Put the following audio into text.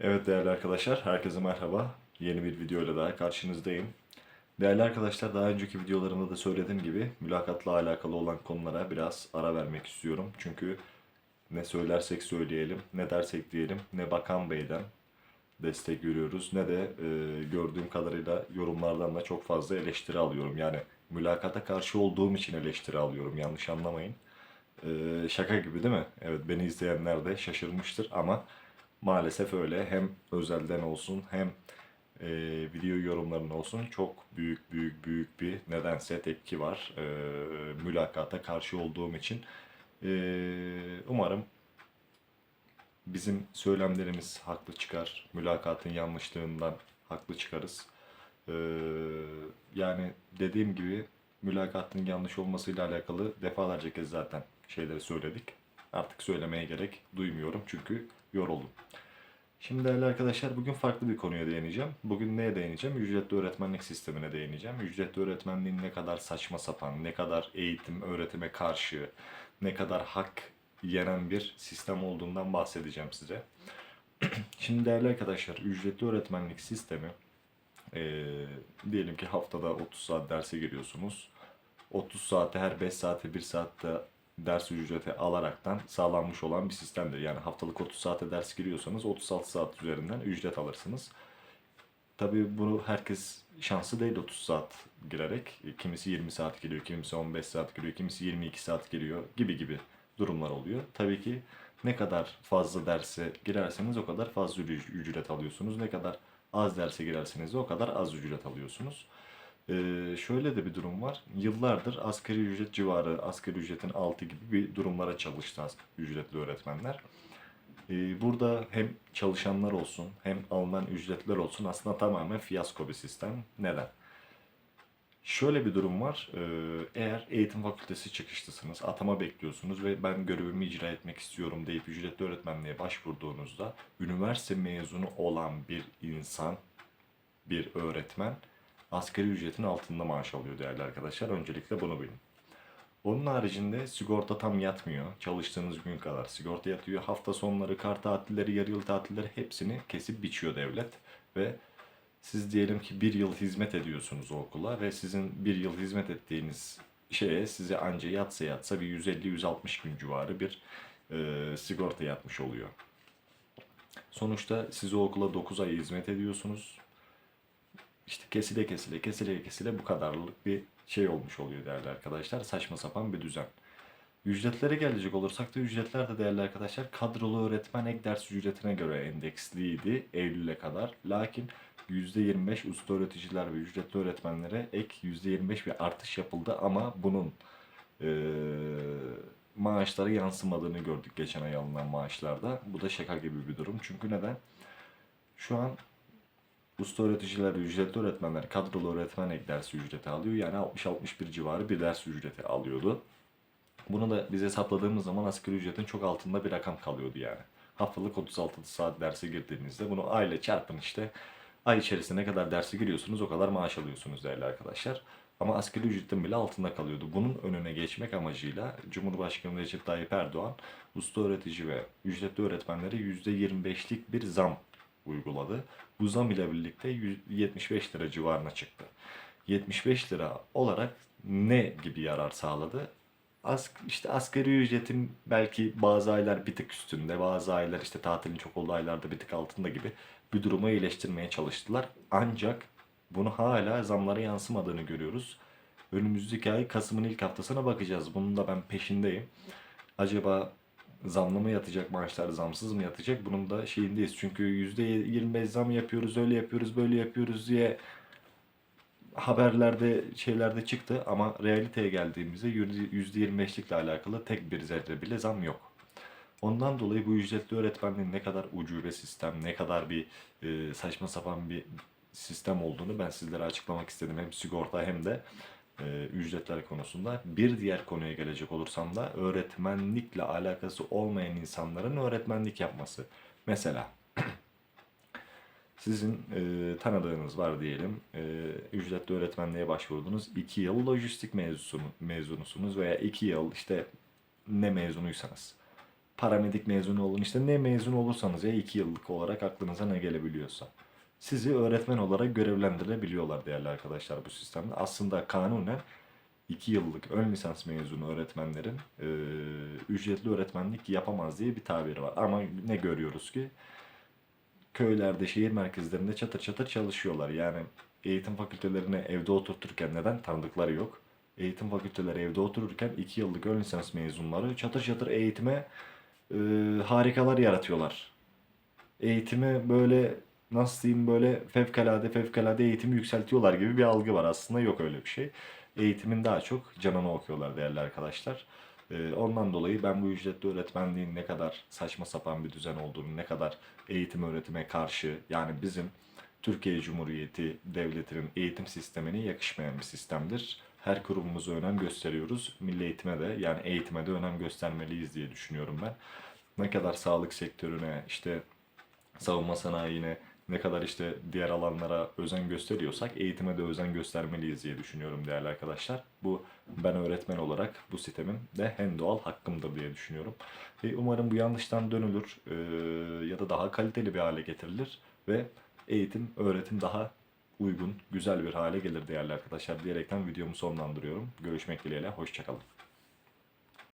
Evet değerli arkadaşlar, herkese merhaba. Yeni bir videoyla daha karşınızdayım. Değerli arkadaşlar, daha önceki videolarımda da söylediğim gibi mülakatla alakalı olan konulara biraz ara vermek istiyorum. Çünkü ne söylersek söyleyelim, ne dersek diyelim, ne Bakan Bey'den destek görüyoruz, ne de e, gördüğüm kadarıyla yorumlardan da çok fazla eleştiri alıyorum. Yani mülakata karşı olduğum için eleştiri alıyorum, yanlış anlamayın. E, şaka gibi değil mi? Evet, beni izleyenler de şaşırmıştır ama maalesef öyle. Hem özelden olsun hem e, video yorumların olsun çok büyük büyük büyük bir nedense tepki var. E, mülakata karşı olduğum için. E, umarım bizim söylemlerimiz haklı çıkar. Mülakatın yanlışlığından haklı çıkarız. E, yani dediğim gibi mülakatın yanlış olmasıyla alakalı defalarca kez zaten şeyleri söyledik. Artık söylemeye gerek duymuyorum çünkü yoruldum. Şimdi değerli arkadaşlar bugün farklı bir konuya değineceğim. Bugün neye değineceğim? Ücretli öğretmenlik sistemine değineceğim. Ücretli öğretmenliğin ne kadar saçma sapan, ne kadar eğitim, öğretime karşı, ne kadar hak yenen bir sistem olduğundan bahsedeceğim size. Şimdi değerli arkadaşlar ücretli öğretmenlik sistemi eee, diyelim ki haftada 30 saat derse giriyorsunuz. 30 saate her 5 saate 1 saatte ders ücreti alaraktan sağlanmış olan bir sistemdir. Yani haftalık 30 saate ders giriyorsanız 36 saat üzerinden ücret alırsınız. Tabii bunu herkes şansı değil 30 saat girerek. Kimisi 20 saat giriyor, kimisi 15 saat giriyor, kimisi 22 saat giriyor gibi gibi durumlar oluyor. Tabii ki ne kadar fazla derse girerseniz o kadar fazla üc- ücret alıyorsunuz. Ne kadar az derse girerseniz o kadar az ücret alıyorsunuz. Ee, şöyle de bir durum var. Yıllardır asgari ücret civarı, asgari ücretin altı gibi bir durumlara çalıştı ücretli öğretmenler. Ee, burada hem çalışanlar olsun hem alınan ücretler olsun aslında tamamen fiyasko bir sistem. Neden? Şöyle bir durum var. Ee, Eğer eğitim fakültesi çıkışlısınız, atama bekliyorsunuz ve ben görevimi icra etmek istiyorum deyip ücretli öğretmenliğe başvurduğunuzda üniversite mezunu olan bir insan, bir öğretmen asgari ücretin altında maaş alıyor değerli arkadaşlar. Öncelikle bunu bilin. Onun haricinde sigorta tam yatmıyor. Çalıştığınız gün kadar sigorta yatıyor. Hafta sonları, kar tatilleri, yarı yıl tatilleri hepsini kesip biçiyor devlet. Ve siz diyelim ki bir yıl hizmet ediyorsunuz o okula ve sizin bir yıl hizmet ettiğiniz şeye size anca yatsa yatsa bir 150-160 gün civarı bir e, sigorta yatmış oluyor. Sonuçta siz o okula 9 ay hizmet ediyorsunuz. İşte kesile kesile kesile kesile bu kadarlık bir şey olmuş oluyor değerli arkadaşlar. Saçma sapan bir düzen. Ücretlere gelecek olursak da ücretler de değerli arkadaşlar kadrolu öğretmen ek ders ücretine göre endeksliydi Eylül'e kadar. Lakin %25 usta öğreticiler ve ücretli öğretmenlere ek %25 bir artış yapıldı ama bunun eee maaşlara yansımadığını gördük geçen ay alınan maaşlarda. Bu da şaka gibi bir durum. Çünkü neden? Şu an usta öğreticiler ücretli öğretmenler kadrolu öğretmen ek ders ücreti alıyor. Yani 60-61 civarı bir ders ücreti alıyordu. Bunu da biz hesapladığımız zaman asgari ücretin çok altında bir rakam kalıyordu yani. Haftalık 36 saat derse girdiğinizde bunu ayla çarpın işte. Ay içerisinde ne kadar derse giriyorsunuz o kadar maaş alıyorsunuz değerli arkadaşlar. Ama asgari ücretin bile altında kalıyordu. Bunun önüne geçmek amacıyla Cumhurbaşkanı Recep Tayyip Erdoğan usta öğretici ve ücretli öğretmenlere %25'lik bir zam uyguladı. Bu zam ile birlikte 100 75 lira civarına çıktı. 75 lira olarak ne gibi yarar sağladı? As, işte asgari ücretin belki bazı aylar bir tık üstünde, bazı aylar işte tatilin çok olduğu aylarda bir tık altında gibi bir durumu iyileştirmeye çalıştılar. Ancak bunu hala zamlara yansımadığını görüyoruz. Önümüzdeki ay Kasım'ın ilk haftasına bakacağız. Bunun da ben peşindeyim. Acaba zamlı mı yatacak maaşlar, zamsız mı yatacak? Bunun da şeyindeyiz. Çünkü %25 zam yapıyoruz, öyle yapıyoruz, böyle yapıyoruz diye haberlerde şeylerde çıktı ama realiteye geldiğimizde %25'likle alakalı tek bir zerre bile zam yok. Ondan dolayı bu ücretli öğretmenliğin ne kadar ucube sistem, ne kadar bir e, saçma sapan bir sistem olduğunu ben sizlere açıklamak istedim. Hem sigorta hem de e, ücretler konusunda. Bir diğer konuya gelecek olursam da öğretmenlikle alakası olmayan insanların öğretmenlik yapması. Mesela sizin e, tanıdığınız var diyelim. E, ücretli öğretmenliğe başvurdunuz. 2 yıl lojistik mezunu, mezunusunuz veya 2 yıl işte ne mezunuysanız. paramedik mezunu olun işte ne mezun olursanız ya 2 yıllık olarak aklınıza ne gelebiliyorsa. Sizi öğretmen olarak görevlendirebiliyorlar değerli arkadaşlar bu sistemde. Aslında kanunen 2 yıllık ön lisans mezunu öğretmenlerin e, ücretli öğretmenlik yapamaz diye bir tabiri var. Ama ne görüyoruz ki köylerde, şehir merkezlerinde çatır çatır çalışıyorlar. Yani eğitim fakültelerine evde oturturken neden? Tanıdıkları yok. Eğitim fakülteleri evde otururken 2 yıllık ön lisans mezunları çatır çatır eğitime e, harikalar yaratıyorlar. Eğitimi böyle nasıl diyeyim böyle fevkalade fevkalade eğitimi yükseltiyorlar gibi bir algı var. Aslında yok öyle bir şey. Eğitimin daha çok canını okuyorlar değerli arkadaşlar. Ee, ondan dolayı ben bu ücretli öğretmenliğin ne kadar saçma sapan bir düzen olduğunu, ne kadar eğitim öğretime karşı yani bizim Türkiye Cumhuriyeti Devleti'nin eğitim sistemine yakışmayan bir sistemdir. Her kurumumuza önem gösteriyoruz. Milli eğitime de yani eğitime de önem göstermeliyiz diye düşünüyorum ben. Ne kadar sağlık sektörüne, işte savunma sanayine ne kadar işte diğer alanlara özen gösteriyorsak eğitime de özen göstermeliyiz diye düşünüyorum değerli arkadaşlar. Bu ben öğretmen olarak bu sistemin de en doğal hakkımdır diye düşünüyorum. Ve umarım bu yanlıştan dönülür eee, ya da daha kaliteli bir hale getirilir ve eğitim, öğretim daha uygun, güzel bir hale gelir değerli arkadaşlar diyerekten videomu sonlandırıyorum. Görüşmek dileğiyle, hoşçakalın.